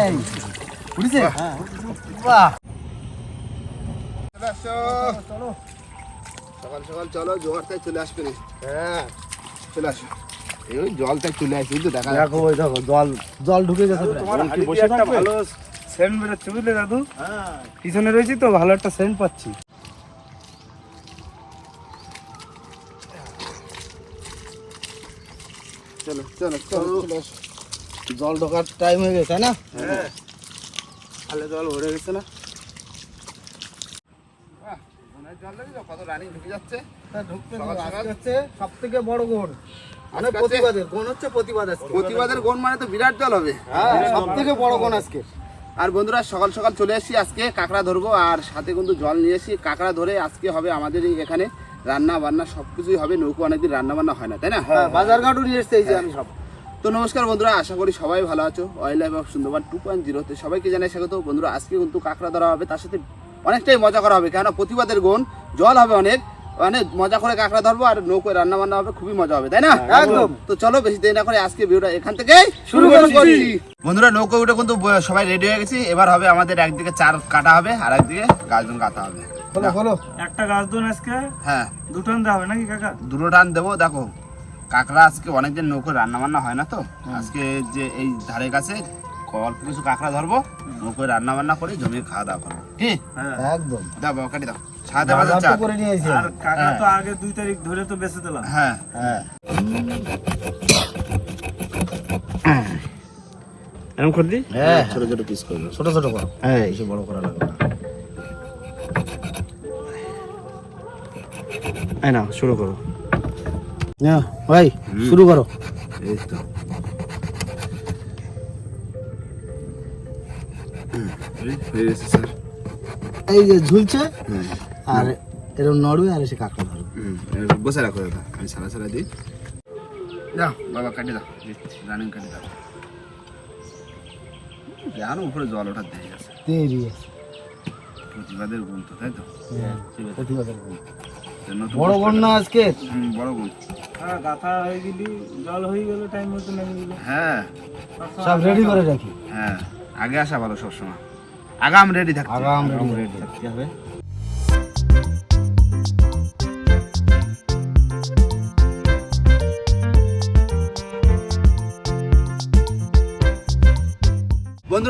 এই উঠেছে বাহ। চলো সকাল সকাল চলো জোয়ারটাই চলে আসবে রে। হ্যাঁ। চলে আসো। এই জলটাই চলে আসবে বুঝতে দেখা দেখো ওই দেখো জল জল ঢুকে গেছে। তোমার ভালো সেন্ট বেরোচ্ছে বুঝলে দাদু? হ্যাঁ। পিছনে রয়েছি তো ভালো একটা সেন্ট পাচ্ছি। চলো চলো চলো চলে আসো। জল ঢোকার টাইম হয়ে গেছে না? হ্যাঁ। খালে জল ভরে গেছে না? গোড় মানে? প্রতিবাদের মানে তো বিরাট জল হবে। হ্যাঁ সব থেকে বড় কোন আজকে। আর বন্ধুরা সকাল সকাল চলে এসেছি আজকে কাঁকড়া ধরবো আর সাথে কিন্তু জল নিয়ে এসেছি। কাঁকড়া ধরে আজকে হবে আমাদের এখানে রান্না বান্না সবকিছুই হবে। নৌকো অনেকদিন রান্না বান্না হয় না তাই না? হ্যাঁ বাজার ঘাটও নিয়ে এসছে যে আমি সব। তো নমস্কার বন্ধুরা আশা করি সবাই ভালো আছো। Oil life of Sundarban two point জিরোতে সবাইকে জানাই স্বাগত। বন্ধুরা আজকে কিন্তু কাঁকড়া ধরা হবে তার সাথে অনেকটাই মজা করা হবে কেন প্রতিবাদের গুণ জল হবে অনেক মানে মজা করে কাঁকড়া ধরবো আর নৌকোয় রান্না বান্না হবে খুবই মজা হবে তাই না? একদম। তো চলো বেশি দেরি না করে আজকে ভিডিওটা এখান থেকে শুরু করছি। বন্ধুরা নৌকো উঠে কিন্তু সবাই রেডি হয়ে গেছি। এবার হবে আমাদের একদিকে চার কাটা হবে আর একদিকে গাছজন কাটা হবে। বলো বলো একটা গাছ দোন আজকে হ্যাঁ। দুটান দেওয়া হবে নাকি কাকা? দুটো টান দেবো দেখো। কাঁকড়া আজকে অনেকদিন নৌকো রান্না বান্না হয় না তো। আজকে যে এই ধারে কাছে অল্প কিছু কাঁকড়া ধরবো নৌকো রান্না বান্না করে জমিয়ে খাওয়া দাওয়া করব। কি? হ্যাঁ। একদম। দাও বাবা কাটি দাও। সাদা বাজার বাজার চা তো করে নিয়েছি। আর কাকা তো আগে দুই তারিখ ধরে তো বেঁচে দিলাম। হ্যাঁ। হ্যাঁ। এরকম হ্যাঁ। ছোট ছোট পিস করব ছোট ছোট করো। হ্যাঁ। এসে বড় করা লাগবে না। না শুরু করো। ভাই শুরু করো। এই হয়ে যে ঝুলছে আর এরকম নড়বে আর এসে কাঁকড়া ধরবে। বসে রাখো দাদা আমি সারা সারা দিই। দাও বাবা কাটি দাও রানিং কাটি দাও। জানো উপরে জল ওঠার দেখে গেছে দেরি প্রতিবাদের গুণ তো তাই তো? প্রতিবাদের গুণ। তো বোন না আজকে? বড় গুণ হ্যাঁ গাথা হয়ে গেলি জল হয়ে গেল টাইম মতো নেমে গেল। হ্যাঁ। সব রেডি করে রাখি। হ্যাঁ আগে আসা ভালো সবসময়। আগাম রেডি থাকতে। আগাম রেডি রেডি থাকতে হবে।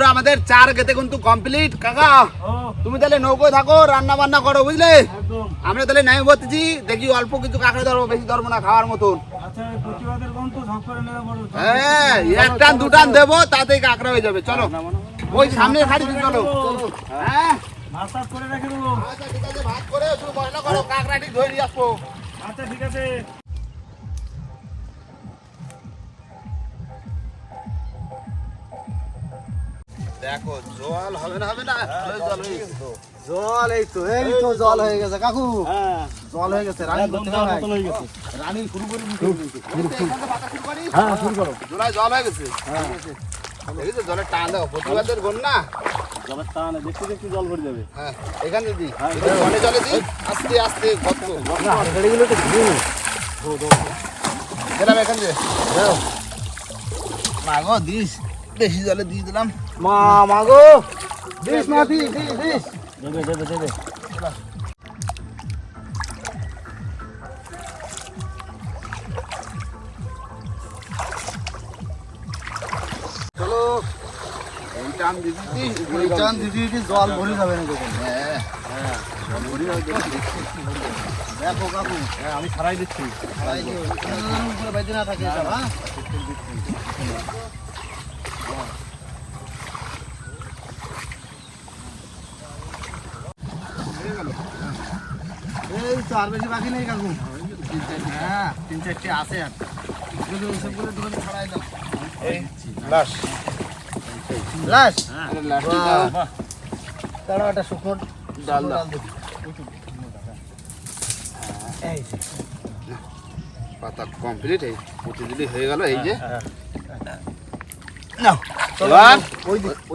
বন্ধুরা আমাদের চার গেতে কিন্তু কমপ্লিট কাকা তুমি তাহলে নৌকোয় থাকো রান্না বান্না করো বুঝলে? আমরা তাহলে নেমে বলতেছি দেখি অল্প কিছু কাঁকড়া ধরবো বেশি ধরবো না খাওয়ার মতন। আচ্ছা হ্যাঁ এক টান দু টান দেবো তাতেই কাঁকড়া হয়ে যাবে চলো। ওই সামনে খাড়ি চলো। হ্যাঁ। ভাত করে রেখে দেবো। আচ্ছা ঠিক আছে ভাত করে শুধু মশলা করো ধরে নিয়ে আসব। আচ্ছা ঠিক আছে। দেখো জল হবে না হবে না। জল হয়ে তো। এই তো এই তো জল হয়ে গেছে কাকু। হ্যাঁ। জল হয়ে গেছে রানী করতে হবে হয়ে গেছে। রানী শুরু করে। হ্যাঁ শুরু করো। জোড়ায় জল হয়ে গেছে। দেখেছ জলের টান দাও প্রতিবাদের না জলের টান দেখতে দেখতে জল ভরে যাবে। হ্যাঁ এখানে দি। জলে জলে দি আস্তে আস্তে গাড়িগুলো তো এখান দিয়ে। মাগো দিস। বেশি জলে দিয়ে দিলাম। মা মাগো দিস মাটি দিস দিস দেবে দেবে দেবে জল ভরে যাবে না হ্যাঁ দেখো কাকু হ্যাঁ আমি ছাড়াই দিচ্ছি যে, উম, বাইতে না থাকে এসব, হ্যাঁ? এই তো আর বেশি বাকি নেই কাকু। হ্যাঁ তিন চারটে আছে আর। দোকানে ছড়াই দাও। এই লাশ। লাশ? তারা একটা শুকনো ডাল দাও। দিবি। এই পাতা কমপ্লিট এই প্রতিদিনই হয়ে গেল এই যে। নাও, চলো,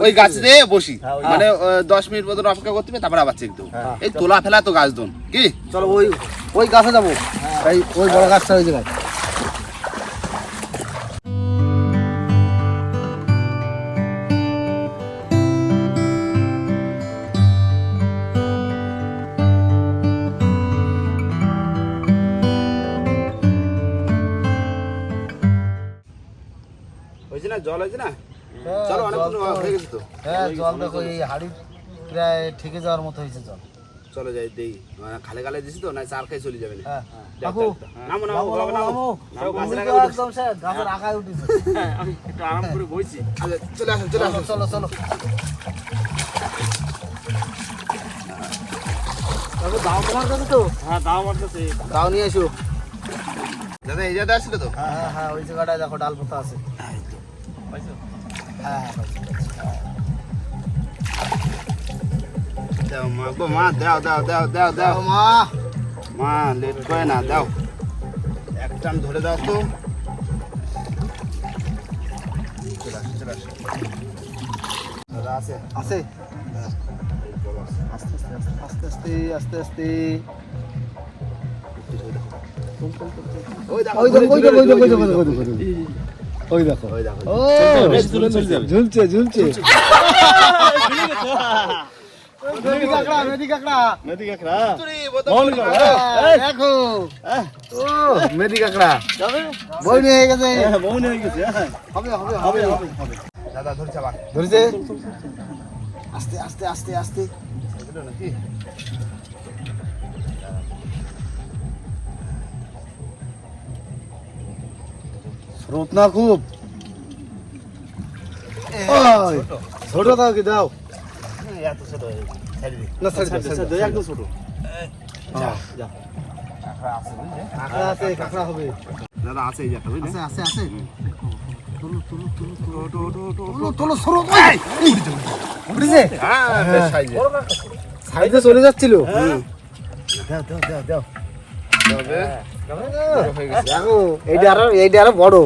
ওই গাছ দিয়ে বসি। হ্যাঁ, মানে দশ মিনিট মতন অপেক্ষা করতে হবে তারপর আবার চেক দেবো। হ্যাঁ, এই তোলা ফেলা তো গাছ দোন কি? চলো ওই ওই গাছে যাব। হ্যাঁ। এই ওই বড় গাছটা ওই জায়গায় জল হয়েছে না? হ্যাঁ, জল তো- হয়ে গেছে তো? হ্যাঁ জল দেখো এই হাড়ি প্রায় ঠেকে যাওয়ার মতো হয়েছে জল। চলো যাই দেই। মানে খালে খালে দিছি তো না চার খাই চলে যাবে না। হ্যাঁ। যাও। নামো নামো নামো, বাবা, নামো, নামো নামো। নামো, গাছের আগায় তো উঠেছো। একদম উঠেছে একটু আরাম করে বইছি। আচ্ছা, চলে আসো চলে আসো। চলো চলো দাও তোমার কাছে তো। হ্যাঁ দাও আমার কাছে। দাও নিয়ে এসো। দাদা এই জায়গাটা আসলে তো? হ্যাঁ হ্যাঁ হ্যাঁ ওই জায়গাটায় দেখো ডাল পাতা আছে। পাইছো? হ্যাঁ হ্যাঁ। দাও মা গো মা দাও দাও দাও দাও দাও মা মা লেট করে না দাও এক টান ধরে দাও তো আছে আছে আস্তে আস্তে আস্তে আস্তে আস্তে আস্তে আস্তে ওই দেখো ওই দেখো ওই দেখো ওই দেখো ওই দেখো ওই দেখো, ওই দেখো ও বেশি দূরে চলে যাবে ঝুলছে ঝুলছে। মেদি কাকড়া মেদি কাকড়া। নদী এগুলো না খুব ছোট। দাও কি দাও। ছোট না। একদম ছোট। হ্যাঁ, কাঁকড়া আছে কাঁকড়া হবে। দাদা আছে এই জায়গাটা আছে আছে আছে। তুলো তুলো তুলো তুলো। টো টো টো তুলো। তুলো স্রোত ওই! উঠেছে হ্যাঁ সাইজে। সাইডে চলে যাচ্ছিল। দাও দাও দাও দাও। হয়ে। এইটা আরও এইটা আরও বড়।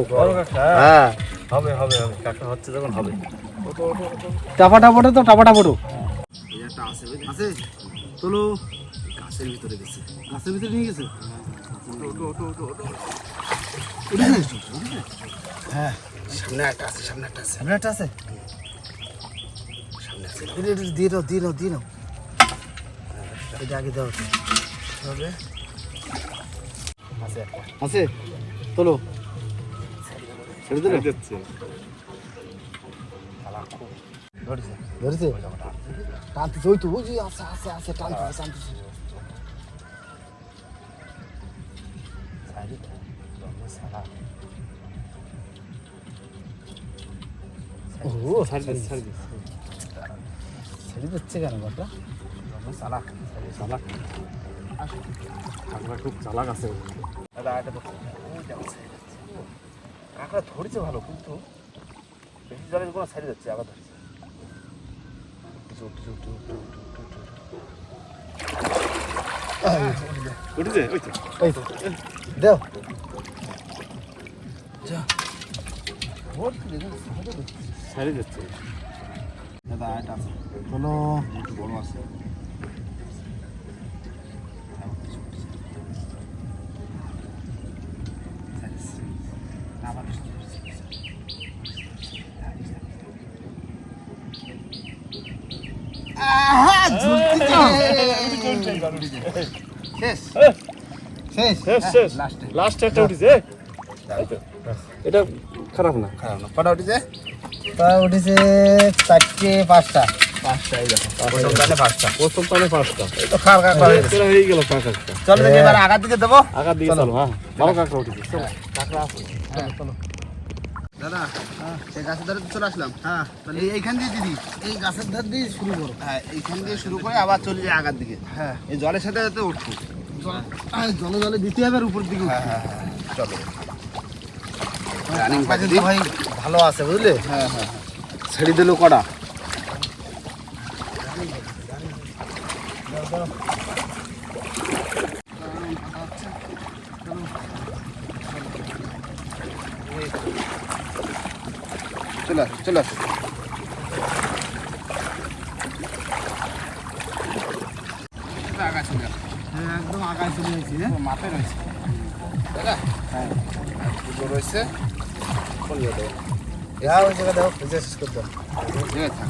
হ্যাঁ। হবে হবে হবে। কাকড়া হচ্ছে যখন হবে। টাপাটা বড় তো টাপাটা বড় আছে আছে? তুলো। গাছের ভিতরে গেছে। গাছের ভিতরে নিয়ে গেছে? হ্যাঁ। সামনে একটা আছে সামনে একটা আছে। সামনে একটা আছে? সামনে আছে। দিয়ে দাও দিয়ে দাও দিয়ে দাও এটা আগে দাও। তবে আছে একটা আছে তোলো ছেড়ে দিলে যাচ্ছে ধরেছে ধরেছে টানতেছে ওই তো ওই যে আছে আছে আছে টানতেছে টানতেছে ও ছাড়ি দিচ্ছে ছাড়ি দিচ্ছে ছেড়ে দিচ্ছে কেন ঘরটা চালাক চালাক কাকড়া খুব চালাক আছে। দাদা এটা তো কাঁকড়া ধরেছে ভালো কিন্তু বেশি জলের কোনো ছাড়ি যাচ্ছে আবার ধরেছে। উঠেছে, ওই তো। দেও। যাচ্ছে। দাদা এটা আছে একটু বড় আছে। শেষ? শেষ? শেষ শেষ। লাস্ট একটা উঠেছে। এটা খারাপ না। খারাপ না। কটা উঠেছে? তা উঠেছে? চারটে পাঁচটা। হয়ে হয়ে চলো এবার আগার দিকে দেবো। আগার দিকে চলো। হ্যাঁ। বড় কাঁকড়া উঠেছে। চলো কাঁকড়া চলো। দাদা এই গাছের ধারে চলে আসলাম। হ্যাঁ। তাহলে এই- এইখান দিয়ে দিদি। এই গাছের ধার দিয়ে শুরু করো। হ্যাঁ এইখান দিয়ে শুরু করে আবার চলে যায় আগার দিকে। হ্যাঁ। এই জলের সাথে উঠবো জল- জলে জলে দিতে হবে আর উপর দিকে হ্যাঁ হ্যাঁ হ্যাঁ চলো। রানিং ভাই ভালো আছে বুঝলে? হ্যাঁ হ্যাঁ ছেড়ে দিল কটা চলে আসো। হ্যাঁ একদম আগায় চলে হ্যাঁ? মাথায় রয়েছে। দাদা হ্যাঁ। রয়েছে। ওই জায়গা দাও শেষ করে দাও জায়গায় থাক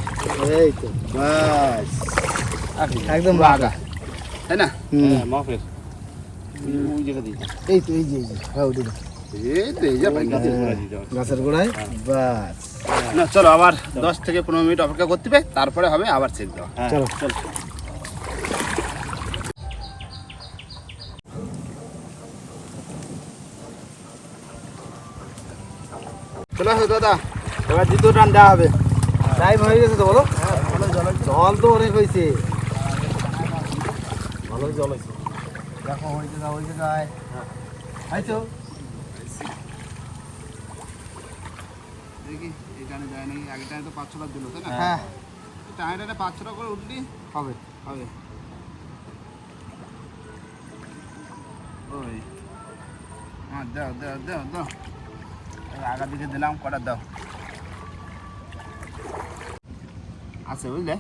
এই তো বাস। একদম আগা তাই না? হ্যাঁ মাফের ওই জায়গা দিয়ে এই তো এই যে এই যে। হ্যাঁ দাও এই তো এই যা গাছের গোড়ায় বাস। না চলো আবার দশ থেকে পনেরো মিনিট অপেক্ষা করতে হবে তারপরে হবে আবার চেক দেওয়া। চলো চলো। চলে। আসো দাদা এবার দ্বিতীয় রান দেওয়া হবে। টাইম হয়ে গেছে তো বলো? জল তো অনেক হয়েছে। ভালো জল হয়েছে। দেখো ওই জায়গা ওই জায়গায় আইছো? দেখি এই টানে যায় নাকি আগে টানে তো পাঁচ ছটা দিল তাই না? হ্যাঁ। টানে টানে পাঁচ ছটা করে উঠলি? হবে। হবে। ওই। হ্যাঁ দাও দাও দাও দাও। আগা দিকে দিলাম কটা দাও? আছে বুঝলে?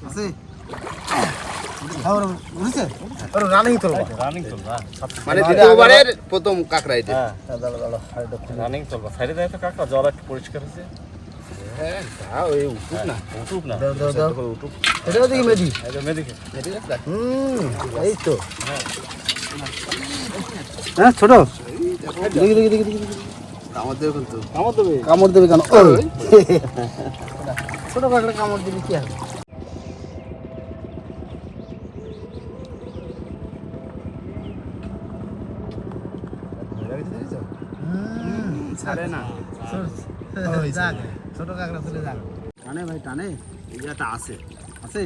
আছে বুঝছে ওর রানিং চলবে রানিং চলবা মানে দ্বিতীয়বারের প্রথম কাঁকড়া এটা হ্যাঁ রানিং চলবা। সাইডে দেয় তো কাকা জল একটু পরিষ্কার হয়েছে। হ্যাঁ আছে হ্যাঁ ছোট। দেখি দেখি দেখি দেখি কামড় দেবে কামড় দেবে। কেন? ছোট কাকড়া কামড় দিবি কি হবে ছাড়ে না ছোট কাকড়া চলে যাক। টানে ভাই টানে। এই একটা আছে। আছে?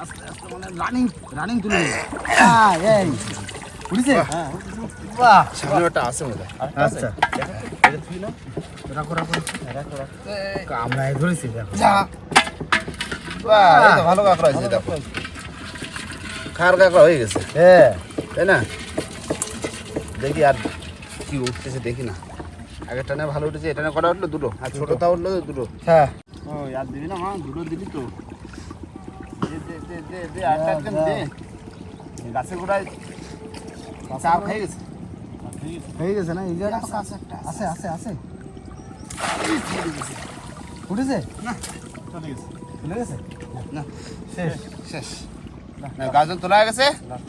আস্তে আস্তে মানে রানিং রানিং তুলে হ্যাঁ এই। উড়িছে বাহ। সামনে একটা আছে মনে আচ্ছা। এটা তুই না রাখো রাখো। রাখো রাখো। কামড়ায় ধরেছি দেখো। যা। বাহ ভালো কাঁকড়া হয়েছে দেখো। খার কাঁকড়া হয়ে গেছে। হ্যাঁ। তাই না? দেখি আর কি উঠতেছে দেখি না। আগের টানে ভালো উঠেছে এটা কটা উঠল? দুটো। আর ছোটটা উঠল দুটো। হ্যাঁ। ও আর দিবি না মা দুটো দিবি তো। দে দে দে দে আটটা একদম দে। গাছের গোড়ায় চাপ খেয়ে গেছে। হয়ে গেছে না? এই জায়গাটা আছে আছে আছে। উঠেছে? না চলে গেছে। চলে গেছে? না শেষ। শেষ। গাজন তোলা হয়ে গেছে।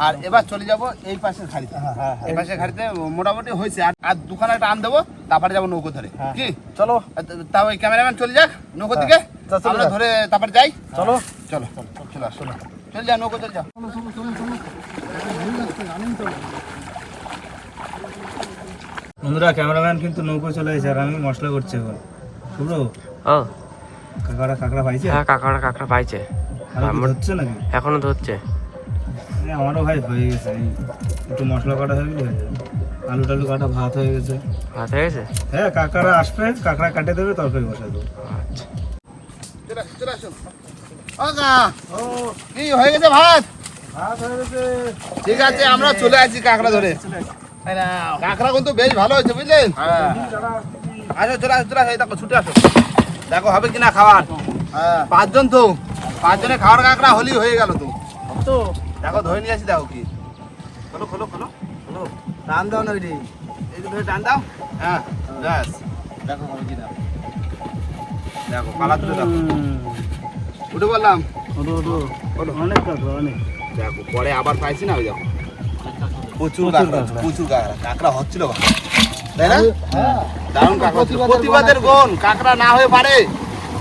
আর এবার চলে যাব এই পাশের খাড়িতে। হ্যাঁ হ্যাঁ এই পাশের খাড়িতে মোটামুটি হয়েছে। আর আর দুখানে একটা আন দেবো তারপরে যাব নৌকো ধরে। হ্যাঁ। কি? চলো তাও ওই ক্যামেরাম্যান চলে যাক নৌকো দিকে আমরা ধরে তারপরে যাই। চলো। চলো চলো আসো। চলে যা নৌকো চলে চলো চলো চলো চলো চলো। বন্ধুরা ক্যামেরাম্যান কিন্তু নৌকো চলে এসেছে আর আমি মশলা করছি এখন। শুভ্র? ও কাকারা কাকড়া পাইছে? হ্যাঁ কাঁকড়া কাঁকড়া পাইছে। হচ্ছে নাকি? এখনও ধরছে। আমারও ভাই হয়ে গেছে একটু মশলা কাটা হয়ে গেলে আলু টালু কাটা ভাত হয়ে গেছে। ভাত হয়ে গেছে? হ্যাঁ কাকারা আসবে কাকড়া কাটে দেবে তরকারি বসাই দেবো। আচ্ছা। চলে আসো ও কি হয়ে গেছে ভাত? ভাত হয়ে গেছে। ঠিক আছে আমরা চলে আসছি কাঁকড়া ধরে। কাঁকড়া কিন্তু বেশ ভালো হয়েছে বুঝলেন? হ্যাঁ। আসো চলে আসো চলে আসো দেখো ছুটে আসো দেখো হবে কিনা খাবার? হ্যাঁ। পাঁচজন তো। পাঁচজনে খাওয়ার কাঁকড়া হলেই হয়ে গেল তো। তো। দেখো ধরে নিয়ে আসি দেখো কি। খোলো খোলো খোলো। খোলো। রান দাও না ওইটি। এই ধরে টান দাও। হ্যাঁ ব্যাস। দেখো হবে কিনা। দেখো কালা তুলে দেখো। উঠে বললাম। অনেক কাকড়া অনেক। দেখো পরে আবার পাইছি না ওই দেখো। প্রচুর কাঁকড়া। প্রচুর কাঁকড়া। কাঁকড়া হচ্ছিল তাই না? হ্যাঁ। দারুণ কাঁকড়া প্রতিবাদের প্রতিবাদের গুণ কাঁকড়া না হয়ে পারে।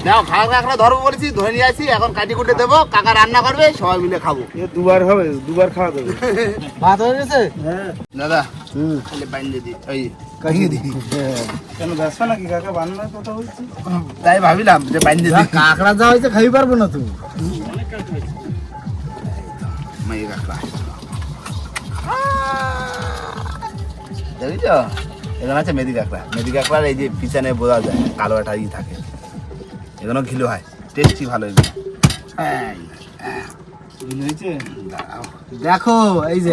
দেখো খাওয়ার কাঁকড়া ধরবো বলেছি ধরে নিয়ে আসি এখন কাটি কুটে দেবো কাকা রান্না করবে সবাই মিলে খাব। এ দুবার হবে দুবার খাওয়া দেবে। ভাত হয়ে গেছে? হ্যাঁ। দাদা হুম। তাহলে বাইন্দে দি ওই কাহিয়ে দিই। কেন ব্যবসা নাকি? কাকা বান্নার কথা বলছি। তাই ভাবিলাম যে বাইন্দে দি কাকড়া যা হয়েছে খাই পারব না তুমি। মাইয়ে কাঁকড়া। দেখেছ এখানে আছে মেদি কাঁকড়া। মেদি কাঁকড়ার এই যে পিছনে বোঝা যায় কালো একটা ই থাকে। এখানেও ঘিলো হয়। টেস্টি ভালো এগুলো। দাঁড়াও। দেখো এই যে।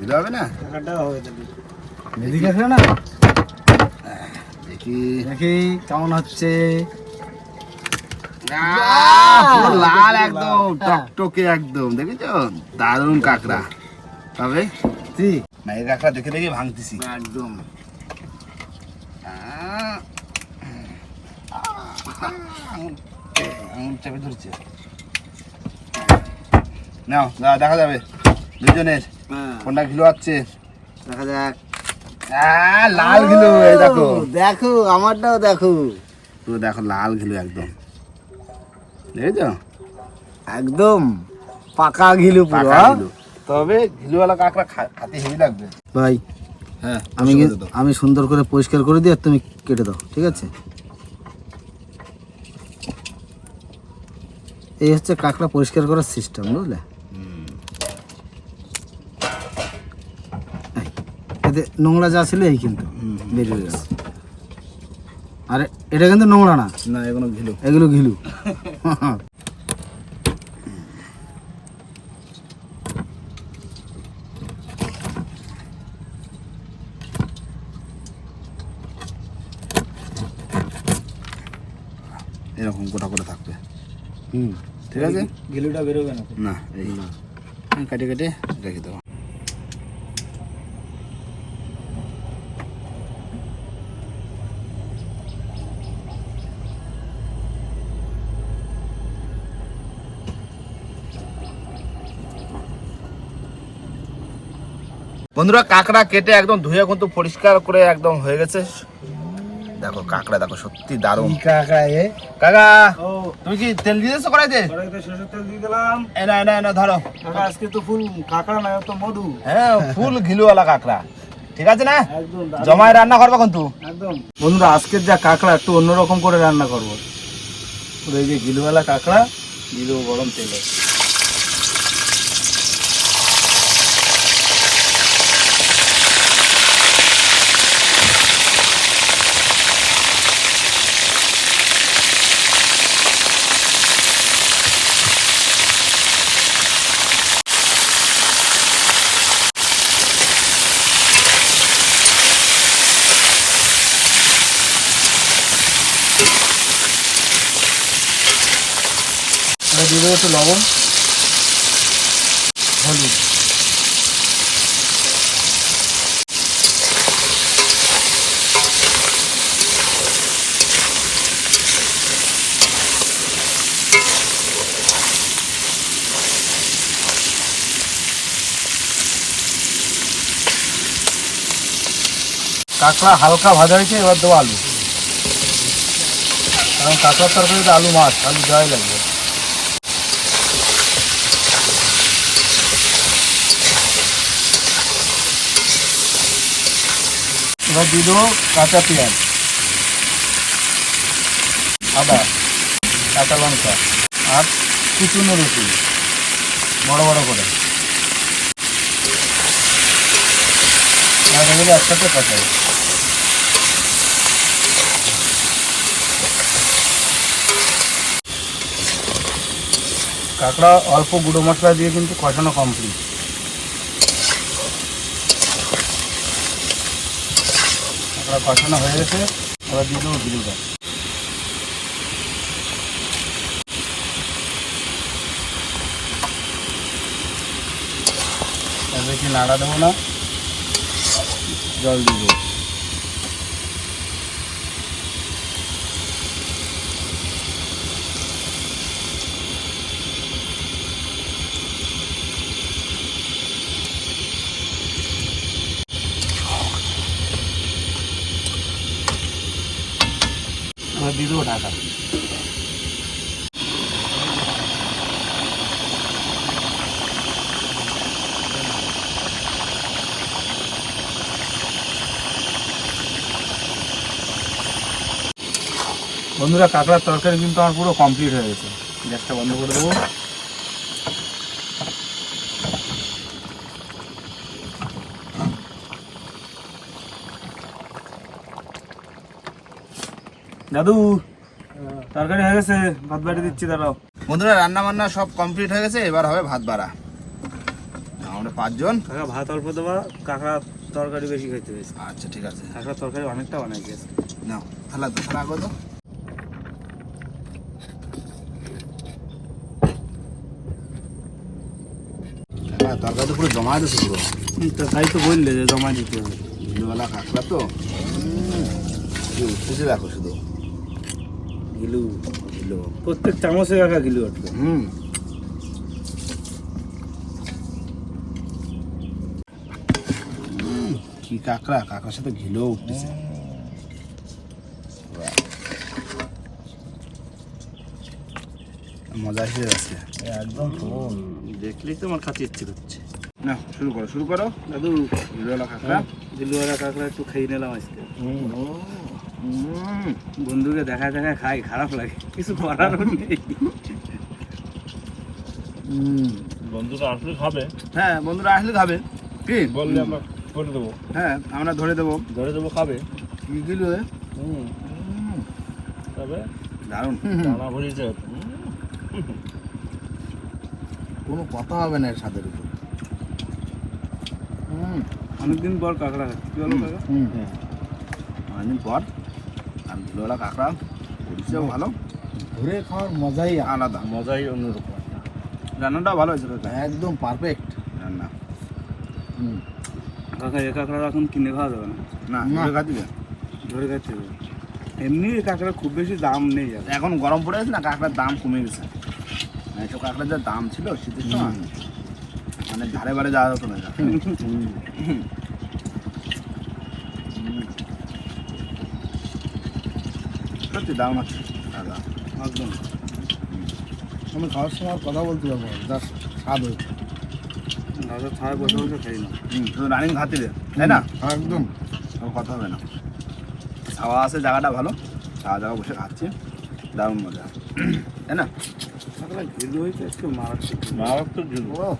ঘিলো হবে না? কাকড়া না? দেখি। দেখি কেমন হচ্ছে? লাল একদম টকটকে একদম। দেখেছ? দারুণ কাঁকড়া। তবে? জি। মায়ের কাঁকড়া দেখে দেখে ভাঙতেছি। একদম। আঙুল চেপে ধরছে। নাও দেখা যাবে। দুজনের। কোনটা ঘিলো আছে? দেখা যাক। লাল ঘিলো দেখো। দেখো আমারটাও দেখো। পুরো দেখো লাল ঘিলু একদম। দেখেছ? একদম পাকা ঘিলু পুরো হ্যাঁ? তবে ঘিলুওয়ালা কাঁকড়া খাতে হেভি লাগবে। ভাই হ্যাঁ আমি আমি সুন্দর করে পরিষ্কার করে দিই আর তুমি কেটে দাও ঠিক আছে? এই হচ্ছে কাঁকড়া পরিষ্কার করার সিস্টেম বুঝলে? এতে নোংরা যা ছিল এই কিন্তু বেরিয়ে গেছে। আরে এটা কিন্তু নোংরা না। না এগুলো ঘিলু। এগুলো ঘিলু। এরকম গোটা করে থাকবে। হুম। ঠিক আছে? গিলুটা বেরোবে না না এই আমি কাটে কেটে রেখে দেবো। বন্ধুরা কাঁকড়া কেটে একদম ধুয়ে কিন্তু পরিষ্কার করে একদম হয়ে গেছে। দেখো কাঁকড়া দেখো সত্যি দারুণ। কাকা এ? কাকা ও। তুমি কি তেল দিয়ে দিয়েছ কড়াইতে? কড়াইতে সরষের তেল দিয়ে দিলাম। এনা এনা এনা ধরো। কাকা আজকে তো ফুল কাঁকড়া না তো মধু। হ্যাঁ ফুল ঘিলুওয়ালা কাঁকড়া। ঠিক আছে না? জমায় রান্না করব কিন্তু। একদম। বন্ধুরা আজকের যা কাঁকড়া একটু অন্যরকম করে রান্না করব। পুরো এই যে গিলুওয়ালা কাঁকড়া দেবো গরম তেলে এবার দিয়ে দেবো একটু লবণ হলুদ কাঁকড়া হালকা ভাজা হয়েছে, এবার দেবো আলু। কারণ কাঁকড়ার তরকারিতে আলু মাছ, আলু দেওয়াই লাগবে। এবার দিয়ে দেবো কাঁচা পেঁয়াজ। আদা, কাঁচা লঙ্কা, আর কুচুনো রসুন, বড় বড় করে। একসাথে কষাই কাঁকড়া অল্প গুঁড়ো মশলা দিয়ে কিন্তু কষানো কমপ্লিট কাঁকড়া কষানো হয়ে গেছে, এবার দিয়ে দেবো গিলুটা বেশি নাড়া দেবো না, জল দিয়ে দেবো। ঢাকা বন্ধুরা, কাঁকড়ার তরকারি কিন্তু আমার পুরো কমপ্লিট হয়ে গেছে। গ্যাসটা বন্ধ করে দেবো। দাদু তরকারি হয়ে গেছে ভাত বাড়ি দিচ্ছি দাঁড়াও। বন্ধুরা রান্না বান্না সব কমপ্লিট হয়ে গেছে এবার হবে ভাত বাড়া। আমরা পাঁচজন। কাকা ভাত অল্প দেবা কাঁকড়া তরকারি বেশি খেতে হয়েছে। আচ্ছা ঠিক আছে। কাঁকড়া তরকারি অনেকটা বানাই গেছে নাও থালা তো থালা আগো তো হ্যাঁ তরকারি তো পুরো জমা দিয়েছে পুরো। তো তাই তো বললে যে জমা দিতে হবে। ভিলুওয়ালা কাঁকড়া তো। উঠতেছে দেখো শুধু। গিলু ভিলু প্রত্যেক চামচে কাকা গিলু উঠবে হুম। কি কাঁকড়া? কাঁকড়ার সাথে ঘিলেও উঠতেছে। মজা এসে যাচ্ছে। একদম দেখলেই তো আমার খাতে ইচ্ছে করছে। না শুরু করো শুরু করো। দাদু গিলওয়ালা কাঁকড়া। দিলুয়ারা কাঁকড়া একটু খেয়ে নিলাম আজকে। বন্ধুকে দেখা দেখা খাই খারাপ লাগে। কিছু করারও নেই। বন্ধুরা আসলে খাবে? হ্যাঁ বন্ধুরা আসলে খাবে। কি? বললে আমরা করে দেবো? হ্যাঁ আমরা ধরে দেবো। ধরে দেবো খাবে? কি কিলো হুম। তবে? দারুণ। দানা ভরিয়েছে কোনো কথা হবে না এর সাথে উপর হুম অনেকদিন পর কাঁকড়া কি বলো কাকা অনেকদিন পর? গিলওয়ালা কাঁকড়া। পরিচয় ভালো? ধরে খাওয়ার মজাই আলাদা। মজাই অন্যরকম। রান্নাটাও ভালো হয়েছে কাকা একদম পারফেক্ট রান্না। হুম। কাকা এ কাঁকড়া এখন কিনে খাওয়া যাবে না? না। ধরে খাচ্ছি। ধরে খাচ্ছে। এমনি কাঁকড়া খুব বেশি দাম নেই এখন গরম পড়ে গেছে না কাঁকড়ার দাম কমে গেছে। এসব কাঁকড়ার যা দাম ছিল শীতের সময় মানে ধারে বারে যাওয়া যেত না। সত্যি দাম আছে। দাদা একদম। আমি খাওয়ার সময় কথা বলতে পারব জাস্ট স্বাদ হয়েছে। দাদা ছায় বসে বসে খাই না। হুম শুধু রানিং খাতিরে তাই না? একদম। কথা হবে না। ছাওয়া আছে জায়গাটা ভালো। ছাওয়া জায়গা বসে খাচ্ছি। দারুণ মজা। তাই না? ঘিলু হয়েছে একটু মারাত্মক। মারাত্মক ঝুল ও।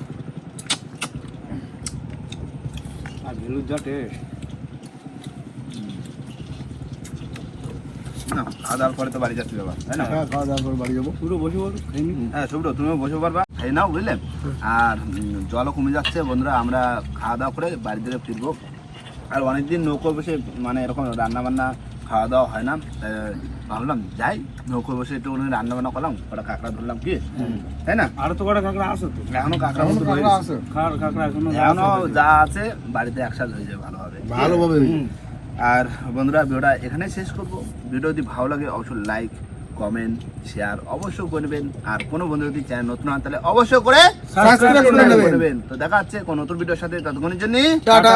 আর ঘিলুর যা টেস্ট না খাওয়া দাওয়ার পরে তো বাড়ি যাচ্ছি বাবা তাই না? হ্যাঁ খাওয়া দাওয়ার পর বাড়ি যাব। পুরো বসে বসে খাই হ্যাঁ শুভ্র তুমিও বসে পারবা খাই নাও বুঝলে? আর জলও কমে যাচ্ছে বন্ধুরা আমরা খাওয়া দাওয়া করে বাড়ি থেকে ফিরবো। আর অনেকদিন নৌকো বসে মানে এরকম রান্না বান্না খাওয়া দাওয়া হয় না। ভাবলাম যাই নৌকো বসে একটু রান্না বান্না করলাম ওটা কাঁকড়া ধরলাম কি তাই না? আর তো কটা কাঁকড়া আছে তো। এখনও কাঁকড়া মতো কাঁকড়া আছে। এখনও এখনও যা আছে বাড়িতে একসাথে হয়ে যাবে ভালোভাবে ভালোভাবে আর বন্ধুরা ভিডিওটা এখানে শেষ করব। ভিডিও যদি ভালো লাগে অবশ্যই লাইক কমেন্ট শেয়ার অবশ্যই করবেন আর কোনো বন্ধু যদি চ্যানেল নতুন হন তাহলে অবশ্যই করে সাবস্ক্রাইব করে নেবেন। করবেন তো দেখা হচ্ছে কোন নতুন ভিডিওর সাথে। ততক্ষণের জন্য টাটা।